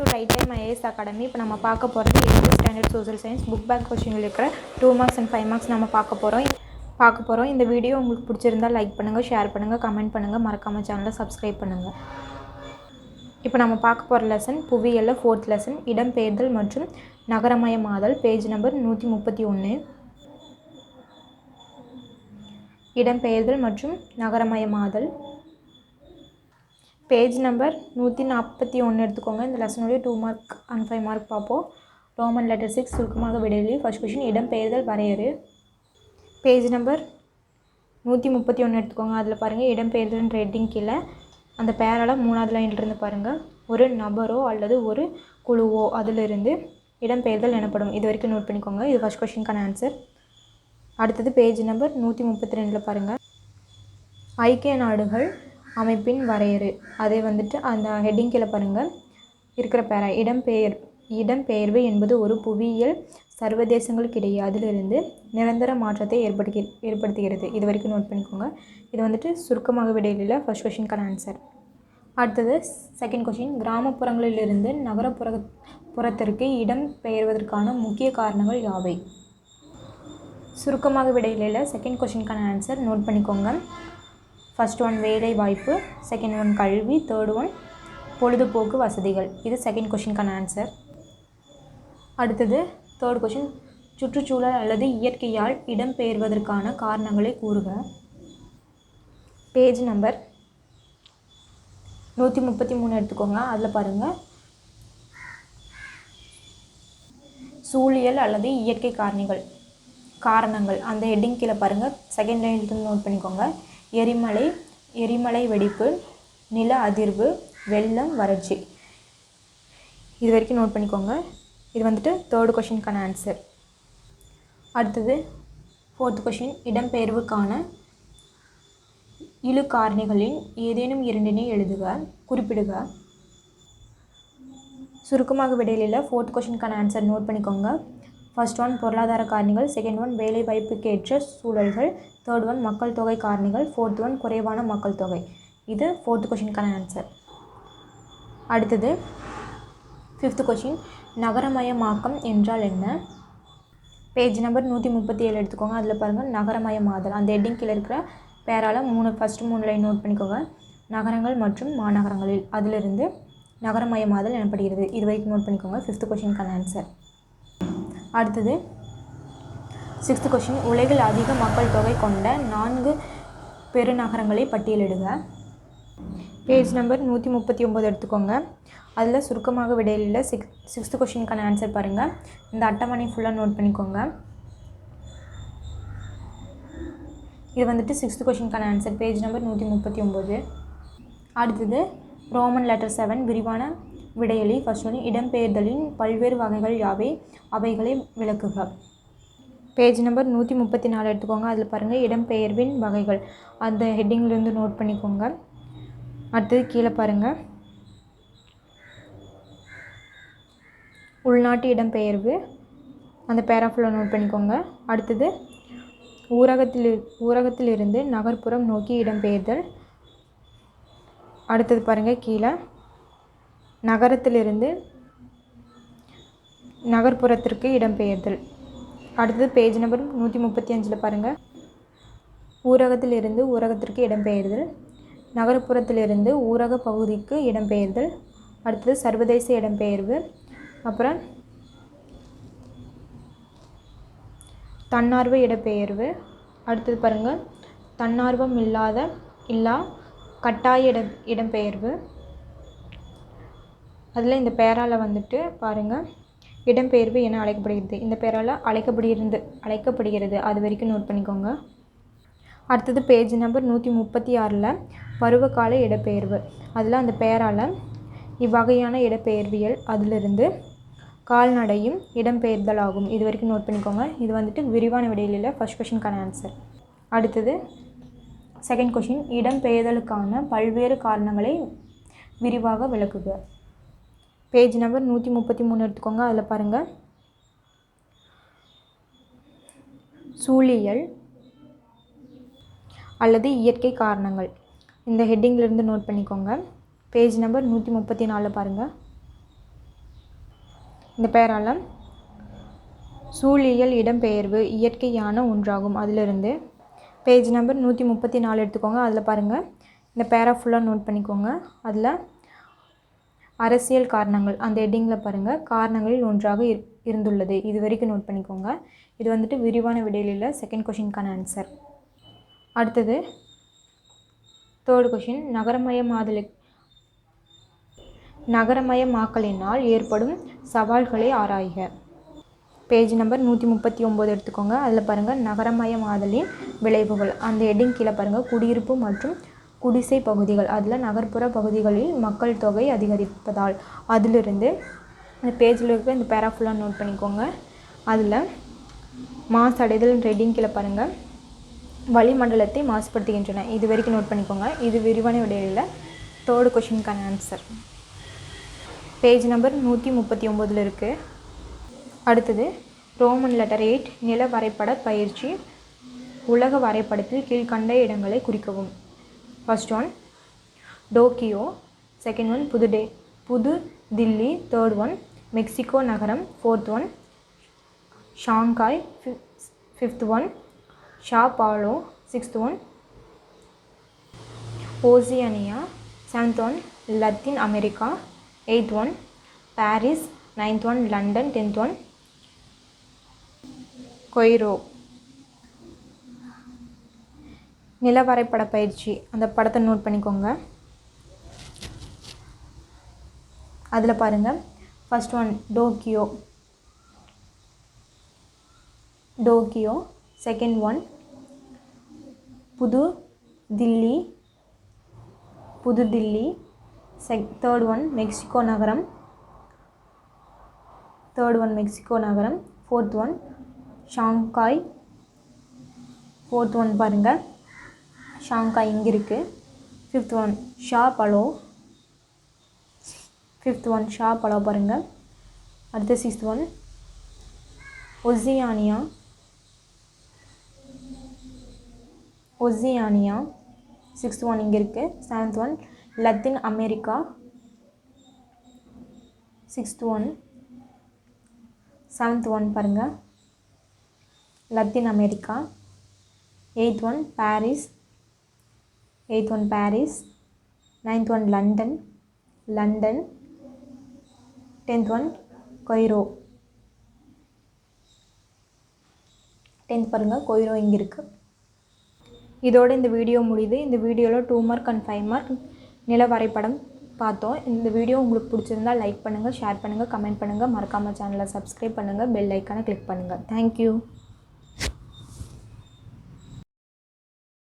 To right time IAS academy இப்போ நம்ம பார்க்க போகிறது eighth standard social science book back கொஸ்டினில் இருக்கிற two marks and five marks நம்ம பார்க்க போகிறோம் பார்க்க போகிறோம் இந்த வீடியோ உங்களுக்கு பிடிச்சிருந்தால் லைக் பண்ணுங்கள் ஷேர் பண்ணுங்கள் கமெண்ட் பண்ணுங்கள் மறக்காமல் சேனலை சப்ஸ்கிரைப் பண்ணுங்கள் இப்போ நம்ம பார்க்க போகிற லெசன் புவியியலில் ஃபோர்த் லெசன் இடம்பெயர்தல் மற்றும் நகரமயமாதல் பேஜ் நம்பர் நூற்றி முப்பத்தி ஒன்று இடம்பெயர்தல் மற்றும் நகரமயமாதல் பேஜ் நம்பர் நூற்றி நாற்பத்தி ஒன்று எடுத்துக்கோங்க. இந்த லெசனுடைய two mark and five mark பார்ப்போம். ரோமன் லெட்டர் சிக்ஸ் சுருக்கமாக விடையிலி ஃபஸ்ட் கொஷின் இடம்பெயர்தல் வரையறு. பேஜ் நம்பர் நூற்றி முப்பத்தி ஒன்று எடுத்துக்கோங்க. அதில் பாருங்கள் இடம்பெயர்தல் ரெட்டிங் கீழே. அந்த பேரால் மூணாவது லைன்லேருந்து பாருங்கள் ஒரு நபரோ அல்லது ஒரு குழுவோ அதிலிருந்து இடம்பெயர்தல் எனப்படும். இது வரைக்கும் நோட் பண்ணிக்கோங்க. இது ஃபஸ்ட் கொஷினுக்கான ஆன்சர் அடுத்தது பேஜ் நம்பர் நூற்றி முப்பத்தி ரெண்டில் பாருங்கள் ஐக்கிய நாடுகள் அமைப்பின் வரையறு. அதை வந்துட்டு அந்த ஹெட்டிங் கீழே பாருங்கள் இருக்கிற பேரா இடம்பெயர் இடம்பெயர்வு என்பது ஒரு புவியியல் சர்வதேசங்களுக்கிடையே அதிலிருந்து நிரந்தர மாற்றத்தை ஏற்படுத்தி ஏற்படுத்துகிறது. இது வரைக்கும் நோட் பண்ணிக்கோங்க. இது வந்துட்டு சுருக்கமாக விடையில ஃபர்ஸ்ட் கொஷினுக்கான ஆன்சர் அடுத்தது செகண்ட் கொஷின் கிராமப்புறங்களிலிருந்து நகரப்புற புறத்திற்கு இடம் பெயர்வதற்கான முக்கிய காரணங்கள் யாவை? சுருக்கமாக விடையில செகண்ட் கொஷினுக்கான ஆன்சர் நோட் பண்ணிக்கோங்க. ஃபஸ்ட் ஒன் வேலை வாய்ப்பு செகண்ட் ஒன் கல்வி தேர்ட் ஒன் பொழுதுபோக்கு வசதிகள். இது செகண்ட் கொஷினுக்கான ஆன்சர் அடுத்தது தேர்ட் கொஷின் சுற்றுச்சூழல் அல்லது இயற்கையால் இடம்பெயர்வதற்கான காரணங்களை கூறுக. பேஜ் நம்பர் நூற்றி முப்பத்தி மூணு எடுத்துக்கோங்க. அதில் பாருங்கள் சூழியல் அல்லது இயற்கை காரணிகள் காரணங்கள். அந்த ஹெட்டிங் கீழே பாருங்கள் செகண்ட் லைன்லேருந்து நோட் பண்ணிக்கோங்க. எரிமலை எரிமலை வெடிப்பு நில அதிர்வு வெள்ளம் வறட்சி. இது வரைக்கும் நோட் பண்ணிக்கோங்க. இது வந்துட்டு தேர்டு கொஷினுக்கான ஆன்சர் அடுத்தது ஃபோர்த் கொஷின் இடம்பெயர்வுக்கான இழு காரணிகளின் ஏதேனும் இரண்டினை எழுதுக குறிப்பிடுக. சுருக்கமாக விடையில ஃபோர்த் கொஷினுக்கான ஆன்சர் நோட் பண்ணிக்கோங்க. ஃபர்ஸ்ட் ஒன் பொருளாதார காரணிகள். செகண்ட் ஒன் வேலை வாய்ப்புக்கேற்ற சூழல்கள். தேர்ட் ஒன் மக்கள் தொகை காரணிகள். ஃபோர்த் ஒன் குறைவான மக்கள் தொகை. இது ஃபோர்த் கொஷினுக்கான ஆன்சர் அடுத்தது ஃபிஃப்த் கொஷின் நகரமயமாக்கம் என்றால் என்ன? பேஜ் நம்பர் நூற்றி முப்பத்தி ஏழு எடுத்துக்கோங்க. அதில் பாருங்கள் நகரமயமாதல். அந்த ஹெட்டிங் கீழே இருக்கிற பேரால் மூணு ஃபஸ்ட்டு மூணு லைன் நோட் பண்ணிக்கோங்க. நகரங்கள் மற்றும் மாநகரங்களில். அதிலிருந்து நகரமயமாதல் எனப்படுகிறது. இது வரைக்கும் நோட் பண்ணிக்கோங்க. ஃபிஃப்த் கொஷினுக்கான ஆன்சர் அடுத்தது சிக்ஸ்த் கொஷின் உலகில் அதிக மக்கள் தொகை கொண்ட நான்கு பெருநகரங்களை பட்டியலிடுங்க பேஜ் நம்பர் நூற்றி முப்பத்தி ஒம்பது எடுத்துக்கோங்க. அதில் சுருக்கமாக விடையில் சிக்ஸ் சிக்ஸ்த் கொஷினுக்கான ஆன்சர் பாருங்கள் இந்த அட்டவணை ஃபுல்லாக நோட் பண்ணிக்கோங்க. இது வந்துட்டு சிக்ஸ்த் கொஷினுக்கான ஆன்சர் பேஜ் நம்பர் நூற்றி முப்பத்தி ஒம்பது அடுத்தது ரோமன் லெட்டர் செவன் விரிவான விடையலி ஃபர்ஸ்ட் ஒன்று இடம்பெயர்தலின் பல்வேறு வகைகள் யாவை? அவைகளை விளக்குக. பேஜ் நம்பர் நூற்றி முப்பத்தி நாலு எடுத்துக்கோங்க. அதில் பாருங்கள் இடம்பெயர்வின் வகைகள். அந்த ஹெட்டிங்லேருந்து நோட் பண்ணிக்கோங்க. அடுத்தது கீழே பாருங்கள் உள்நாட்டு இடம்பெயர்வு அந்த பேராஃபில் நோட் பண்ணிக்கோங்க. அடுத்தது ஊரகத்தில் ஊரகத்திலிருந்து நகர்ப்புறம் நோக்கி இடம்பெயர்தல் அடுத்தது பாருங்கள் கீழே. நகரத்திலிருந்து நகர்ப்புறத்திற்கு இடம்பெயர்தல். அடுத்தது பேஜ் நம்பர் நூற்றி முப்பத்தி அஞ்சில் பாருங்கள் ஊரகத்திலிருந்து ஊரகத்திற்கு இடம்பெயர்தல். நகர்ப்புறத்திலிருந்து ஊரக பகுதிக்கு இடம்பெயர்தல். அடுத்தது சர்வதேச இடம்பெயர்வு. அப்புறம் தன்னார்வ இடப்பெயர்வு அடுத்தது பாருங்கள் தன்னார்வம் இல்லாத இல்லா கட்டாய இட இடம்பெயர்வு. அதில் இந்த பேரால் வந்துட்டு பாருங்கள் இடம்பெயர்வு என அழைக்கப்படுகிறது. இந்த பேரால் அழைக்கப்படுகிறது அழைக்கப்படுகிறது. அது வரைக்கும் நோட் பண்ணிக்கோங்க. அடுத்தது பேஜ் நம்பர் நூற்றி முப்பத்தி ஆறில் பருவகால இடப்பெயர்வு அதில் அந்த பேரால் இவ்வகையான இடப்பெயர்வியல் அதிலிருந்து கால்நடையும் இடம்பெயர்தல் ஆகும். இது வரைக்கும் நோட் பண்ணிக்கோங்க. இது வந்துட்டு விரிவான விடையில ஃபஸ்ட் கொஷினுக்கான ஆன்சர் அடுத்தது செகண்ட் கொஷின் இடம்பெயர்தலுக்கான பல்வேறு காரணங்களை விரிவாக விளக்குக. பேஜ் நம்பர் நூற்றி முப்பத்தி மூணு எடுத்துக்கோங்க அதில் பாருங்கள் சூழியல் அல்லது இயற்கை காரணங்கள். இந்த ஹெட்டிங்லேருந்து நோட் பண்ணிக்கோங்க. பேஜ் நம்பர் நூற்றி முப்பத்தி நாலில் பாருங்கள் இந்த பேரால் சூழியல் இடம்பெயர்வு இயற்கையான ஒன்றாகும் அதிலிருந்து. பேஜ் நம்பர் நூற்றி முப்பத்தி நாலு எடுத்துக்கோங்க அதில் பாருங்கள் இந்த பேரா ஃபுல்லாக நோட் பண்ணிக்கோங்க. அதில் அரசியல் காரணங்கள். அந்த ஹெட்டிங்கில் பாருங்கள் காரணங்களில் ஒன்றாக இரு இருந்துள்ளது. இது வரைக்கும் நோட் பண்ணிக்கோங்க. இது வந்துட்டு விரிவான விடையிலில் செகண்ட் கொஷினுக்கான ஆன்சர் அடுத்தது தேர்டு கொஷின் நகரமயமாதலு நகரமயமாக்கலினால் ஏற்படும் சவால்களை ஆராய்க. பேஜ் நம்பர் நூற்றி முப்பத்தி ஒம்பது எடுத்துக்கோங்க. அதில் பாருங்கள் நகரமயமாதலின் விளைவுகள். அந்த ஹெட்டிங் கீழே பாருங்கள் குடியிருப்பு மற்றும் குடிசை பகுதிகள் அதில் நகர்ப்புற பகுதிகளில் மக்கள் தொகை அதிகரிப்பதால் அதிலிருந்து இந்த பேஜில் இருக்க இந்த பேரா ஃபுல்லாக நோட் பண்ணிக்கோங்க. அதில் மாசடைதல் ரெட்டிங் கீழே பாருங்கள் வளிமண்டலத்தை மாசுபடுத்துகின்றன. இது வரைக்கும் நோட் பண்ணிக்கோங்க. இது விரிவான விடையில் தேர்டு கொஷினுக்கான ஆன்சர் பேஜ் நம்பர் நூற்றி முப்பத்தி ஒம்போதில் இருக்குது அடுத்தது ரோமன் லெட்டர் எயிட் நில வரைபட பயிற்சி உலக வரைபடத்தில் கீழ்கண்ட இடங்களை குறிக்கவும். First one Tokyo second one புது டே புது தில்லி தேர்ட் ஒன் மெக்சிகோ நகரம் fourth one Shanghai fifth one Sao Paulo sixth one Oceania seventh one Latin America eighth one Paris ninth one London tenth one Cairo நிலவரைப்பட பயிற்சி. அந்த படத்தை note பண்ணிக்கோங்க. அதில் பாருங்கள் first one Tokyo Tokyo second one புது தில்லி புது Delhi check third one Mexico நகரம் third one Mexico நகரம் fourth one Shanghai fourth one பாருங்கள் ஷாங்காய் இங்கே இருக்குது fifth one Sao Paulo fifth one Sao Paulo பாருங்கள் அடுத்து sixth one Oceania Oceania sixth one இங்கே இருக்குது seventh one Latin America sixth one seventh one பாருங்கள் Latin America eighth one Paris eighth one Paris ninth one London London tenth one Cairo tenth பாருங்கள் Cairo இங்கே இருக்குது இதோட இந்த video முடியுது. இந்த வீடியோவில் two mark and five mark நில வரைபடம் பார்த்தோம். இந்த வீடியோ உங்களுக்கு பிடிச்சிருந்தா லைக் பண்ணுங்கள் ஷேர் பண்ணுங்கள் கமெண்ட் பண்ணுங்கள் மறக்காமல் சேனலை சப்ஸ்கிரைப் பண்ணுங்கள் பெல் ஐக்கானை கிளிக் பண்ணுங்கள் தேங்க்யூ